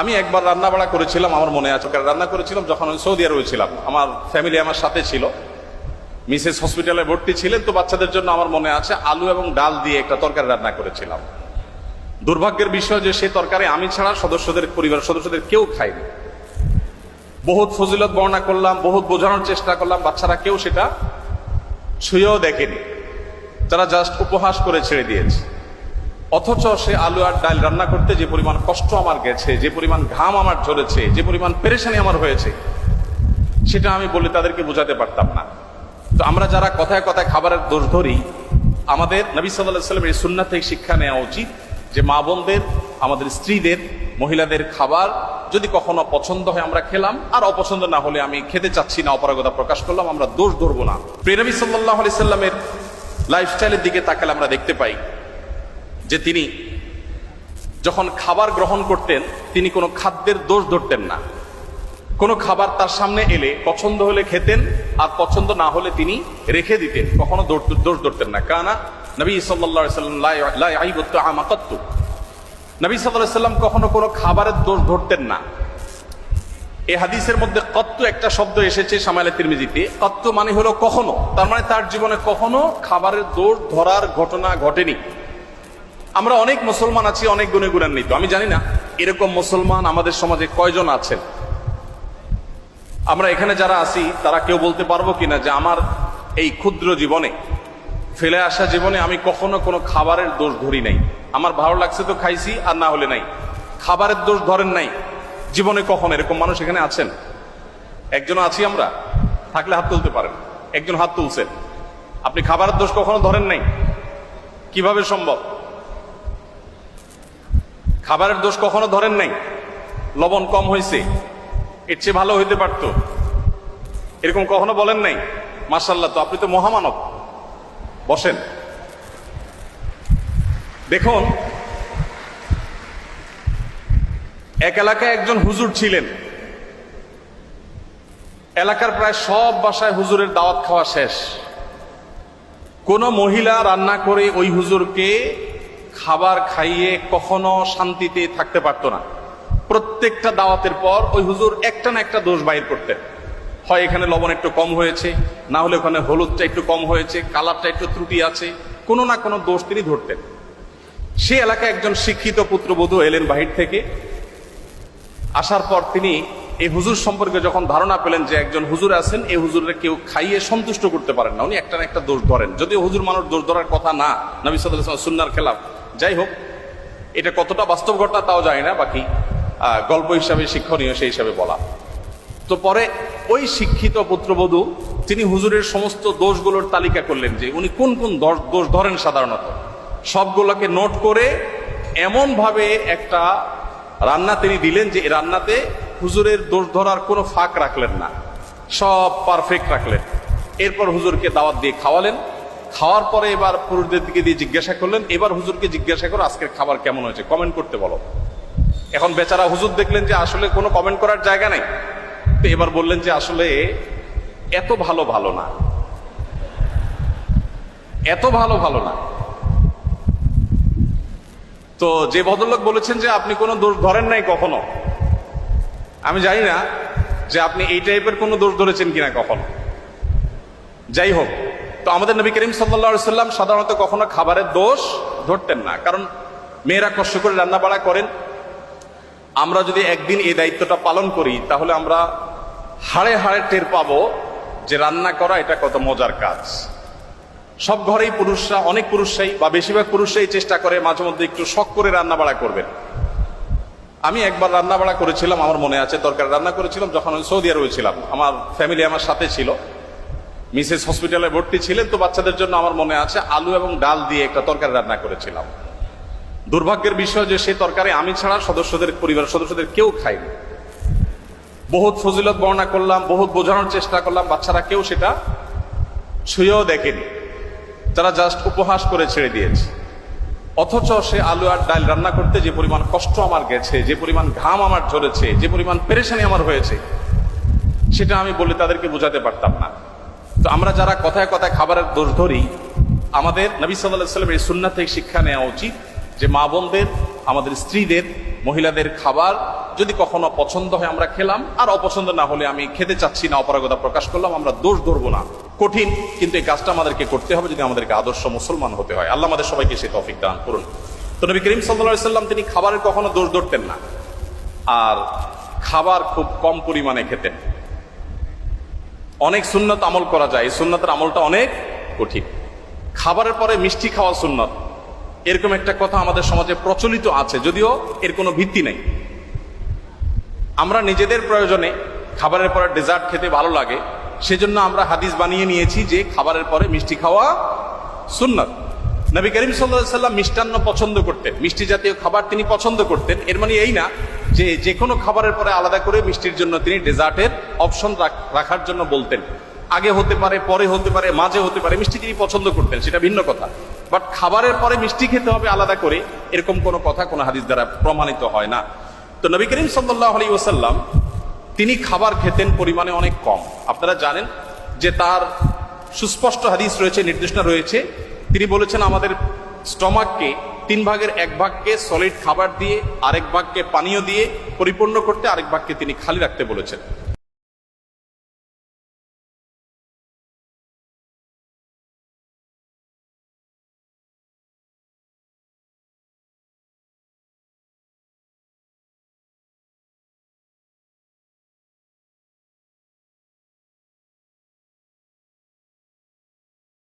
আমি একবার রান্না বাড়া করেছিলাম, আমার মনে আছে। রান্না করেছিলাম যখন আমি সৌদি আরবে ছিলাম। আমার ফ্যামিলি আমার সাথে ছিল। মিসেস হসপিটালে ভর্তি ছিলেন, তো বাচ্চাদের জন্য আমার মনে আছে আলু এবং ডাল দিয়ে একটা তরকারি রান্না করেছিলাম। দুর্ভাগ্যের বিষয় যে সেই তরকারি আমি ছাড়া সদস্যদের পরিবার সদস্যদের কেউ খায়নি। বহুত ফজিলত বর্ণনা করলাম, বহুত বোঝানোর চেষ্টা করলাম, বাচ্চারা কেউ সেটা ছুঁয়েও দেখেনি। তারা জাস্ট উপহাস করে ছেড়ে দিয়েছে। অথচ সে আলু আর ডাল রান্না করতে যে পরিমাণ কষ্ট আমার গেছে, যে পরিমাণ ঘাম আমার ঝরেছে, যে পরিমাণ পেরেশানি আমার হয়েছে, সেটা আমি বলে তাদেরকে বোঝাতে পারতাম না। তো আমরা যারা কথায় কথায় খাবারের দোষ ধরি, আমাদের নবী সাল্লাহ সাল্লাম এই সুন্না থেকে শিক্ষা নেওয়া উচিত যে মা বোনদের, আমাদের স্ত্রীদের, মহিলাদের খাবার যদি কখনো পছন্দ হয় আমরা খেলাম, আর অপছন্দ না হলে আমি খেতে চাচ্ছি না, অপারগতা প্রকাশ করলাম, আমরা দোষ ধরবো না। প্রেনবী সাল্লাহ আলি সাল্লামের লাইফস্টাইলের দিকে তাকালে আমরা দেখতে পাই যে তিনি যখন খাবার গ্রহণ করতেন, তিনি কোনো খাদ্যের দোষ ধরতেন না। কোনো খাবার তার সামনে এলে পছন্দ হলে খেতেন, আর পছন্দ না হলে তিনি রেখে দিতেন। কখনো দোষ- ধরতেন না। কানা নবী সাল্লাম নবী সাল্লাম কখনো কোনো খাবারের দোষ ধরতেন না। এ হাদিসের মধ্যে কত্ত একটা শব্দ এসেছে সামাইলে তিরমিজিতে। কত্ত মানে হলো কখনো। তার মানে তার জীবনে কখনো খাবারের দোষ ধরার ঘটনা ঘটেনি। আমরা অনেক মুসলমান আছি, অনেক গুণে গুণান্বিত। আমি জানি না এরকম মুসলমান আমাদের সমাজে কয়জন আছেন। আমরা এখানে যারা আছি, তারা কেউ বলতে পারব কিনা যে আমার এই ক্ষুদ্র জীবনে, ফেলে আসা জীবনে আমি কখনো কোনো খাবারের দোষ ধরি নাই। আমার ভালো লাগছে তো খাইছি, আর না হলে নাই। খাবারের দোষ ধরেন নাই। জীবনে কখনো এরকম মানুষ এখানে আছেন? একজন আছি আমরা, থাকলে হাত তুলতে পারেন। একজন হাত তুলছেন। আপনি খাবারের দোষ কখনো ধরেন নাই? কীভাবে সম্ভব? খাবারের দোষ কখনো ধরেন নাই। লবণ কম হয়েছে এর চেয়ে ভালো হইতে পারতো। এরকম কখনো বলেন নাই? মার্শাল্লাহ তো আপনি তো মহামানব। বসেন। দেখুন, এক এলাকায় একজন হুজুর ছিলেন। এলাকার প্রায় সব বাসায় হুজুরের দাওয়াত খাওয়া শেষ। কোন মহিলা রান্না করে ওই হুজুরকে খাবার খাইয়ে কখনো শান্তিতে থাকতে পারতো না। প্রত্যেকটা দাওয়াতের পর ওই হুজুর একটা না একটা দোষ বাইর করতেন। হয় এখানে লবণ একটু কম হয়েছে, না হলে ওখানে হলুদটা একটু কম হয়েছে, কালারটা একটু ত্রুটি আছে, কোনো না কোনো দোষ তিনি ধরতেন। সে এলাকায় একজন শিক্ষিত পুত্রবধূ এলেন বাহির থেকে। আসার পর তিনি এই হুজুর সম্পর্কে যখন ধারণা পেলেন যে একজন হুজুর আছেন, এই হুজুরের কেউ খাইয়ে সন্তুষ্ট করতে পারেন না। উনি একটা না একটা দোষ ধরেন। যদিও হুজুর মানুষ দোষ ধরার কথা না, নবী সাল্লাহ সুন্নার খেলাফ। যাই হোক এটা কতটা বাস্তব ঘটনা তাও জানি না, বাকি গল্প হিসাবে, শিক্ষণীয় সেই হিসাবে বলা। তো পরে ওই শিক্ষিত পুত্রবধূ, তিনি হুজুরের সমস্ত দোষগুলোর তালিকা করলেন যে উনি কোন কোন দোষ- ধরেন সাধারণত। সবগুলোকে নোট করে এমন ভাবে একটা রান্না তিনি দিলেন যে রান্নাতে হুজুরের দোষ ধরার কোনো ফাঁক রাখলেন না। সব পারফেক্ট রাখলেন। এরপর হুজুরকে দাওয়াত দিয়ে খাওয়ালেন। খাওয়ার পরে এবার পুরুষদের দিকে দিয়ে জিজ্ঞাসা করলেন, এবার হুজুরকে জিজ্ঞাসা করো আজকের খাবার কেমন হয়েছে কমেন্ট করতে বলো। এখন বেচারা হুজুর দেখলেন যে আসলে কোনো কমেন্ট করার জায়গা নেই। তো এবার বললেন যে আসলে এত ভালো ভালো না। এত ভালো ভালো না। তো যে ভদ্রলোক বলেছেন যে আপনি কোনো দোষ ধরেন নাই কখনো। আমি জানি না যে আপনি এই টাইপের কোনো দোষ ধরেছেন কিনা কখনো। যাই হোক তো আমাদের নবী করিম সাল্লা সাল্লাম সাধারণত কখনো খাবারের দোষ ধরতেন না। কারণ মেয়েরা কষ্ট করে রান্না বাড়া করেন। আমরা যদি একদিন এই দায়িত্বটা পালন করি, তাহলে আমরা হাড়ে হাড়ে টের পাবো যে রান্না করা এটা কত মজার কাজ। সব ঘরেই পুরুষরা, অনেক পুরুষরাই বা বেশিরভাগ পুরুষরাই চেষ্টা করে মাঝে মধ্যে একটু শখ করে রান্না বাড়া করবেন। আমি একবার রান্না বাড়া করেছিলাম, আমার মনে আছে তরকারি রান্না করেছিলাম, যখন আমি সৌদি আরবে ছিলাম। আমার ফ্যামিলি আমার সাথে ছিল। মিসেস হসপিটালে ভর্তি ছিলেন তো বাচ্চাদের জন্য আমার মনে আছে আলু এবং ডাল দিয়ে একটা তরকারি রান্না করেছিলাম। দুর্ভাগ্যের বিষয় যে সেই তরকারি আমি ছাড়া সদস্যদের পরিবারের সদস্যদের কেউ খায়নি। বহুত ফজিলত বর্ণনা করলাম, বহুত বোঝানোর চেষ্টা করলাম, বাচ্চারা কেউ সেটা ছুঁয়েও দেখেনি। তারা জাস্ট উপহাস করে ছেড়ে দিয়েছে। অথচ সে আলু আর ডাল রান্না করতে যে পরিমাণ কষ্ট আমার গেছে, যে পরিমাণ ঘাম আমার ঝরেছে, যে পরিমাণ পেরেশানি আমার হয়েছে, সেটা আমি বলে তাদেরকে বোঝাতে পারতাম না। তো আমরা যারা কথায় কথায় খাবারের দোষ ধরি, আমাদের নবী সাল্লাহ সাল্লামের এই সুন্না থেকে শিক্ষা নেওয়া উচিত যে মা বোনদের, আমাদের স্ত্রীদের, মহিলাদের খাবার যদি কখনো পছন্দ হয় আমরা খেলাম, আর অপছন্দ না হলে আমি খেতে চাচ্ছি না, অপারগতা প্রকাশ করলাম, আমরা দোষ ধরবো না। কঠিন, কিন্তু এই কাজটা আমাদেরকে করতে হবে যদি আমাদেরকে আদর্শ মুসলমান হতে হয়। আল্লাহ আমাদের সবাইকে সেই তফিক দান করুন। তো নবী করিম সাল্লা সাল্লাম তিনি খাবারের কখনো দোষ ধরতেন না। আর খাবার খুব কম পরিমাণে খেতেন। অনেক সুন্নত আমল করা যায়। এই সুন্নতের আমলটা অনেক কঠিন। খাবারের পরে মিষ্টি খাওয়া সুন্নত। এরকম একটা কথা আমাদের সমাজে প্রচলিত আছে, যদিও এর কোনো ভিত্তি নেই। আমরা নিজেদের প্রয়োজনে খাবারের পরে ডেজার্ট খেতে ভালো লাগে, সেজন্য আমরা হাদিস বানিয়ে নিয়েছি যে খাবারের পরে মিষ্টি খাওয়া সুন্নত। নবী করিম সাল্লাহ সাল্লাম মিষ্টান্ন পছন্দ করতেন। মিষ্টি জাতীয় খাবার তিনি পছন্দ করতেন। এর মানে এই না যে যে কোনো খাবারের পরে আলাদা করে মিষ্টির জন্য তিনি ডেজার্টের অপশন রাখার জন্য বলতেন। আগে হতে পারে, পরে হতে পারে, মাঝে হতে পারে, মিষ্টি তিনি পছন্দ করতেন, সেটা ভিন্ন কথা। বাট খাবারের পরে মিষ্টি খেতে হবে আলাদা করে, এরকম কোনো কথা কোনো হাদিস দ্বারা প্রমাণিত হয় না। তো নবী করিম সাল্লাহ আলী ওসাল্লাম তিনি খাবার খেতেন পরিমাণে অনেক কম। আপনারা জানেন যে তার সুস্পষ্ট হাদিস রয়েছে, নির্দেশনা রয়েছে। তিনি বলেছেন, আমাদের স্টমাককে তিন ভাগের এক ভাগকে সলিড খাবার দিয়ে, আরেক ভাগকে পানীয় দিয়ে পরিপূর্ণ করতে, আরেক ভাগকে তিনি খালি রাখতে বলেছেন।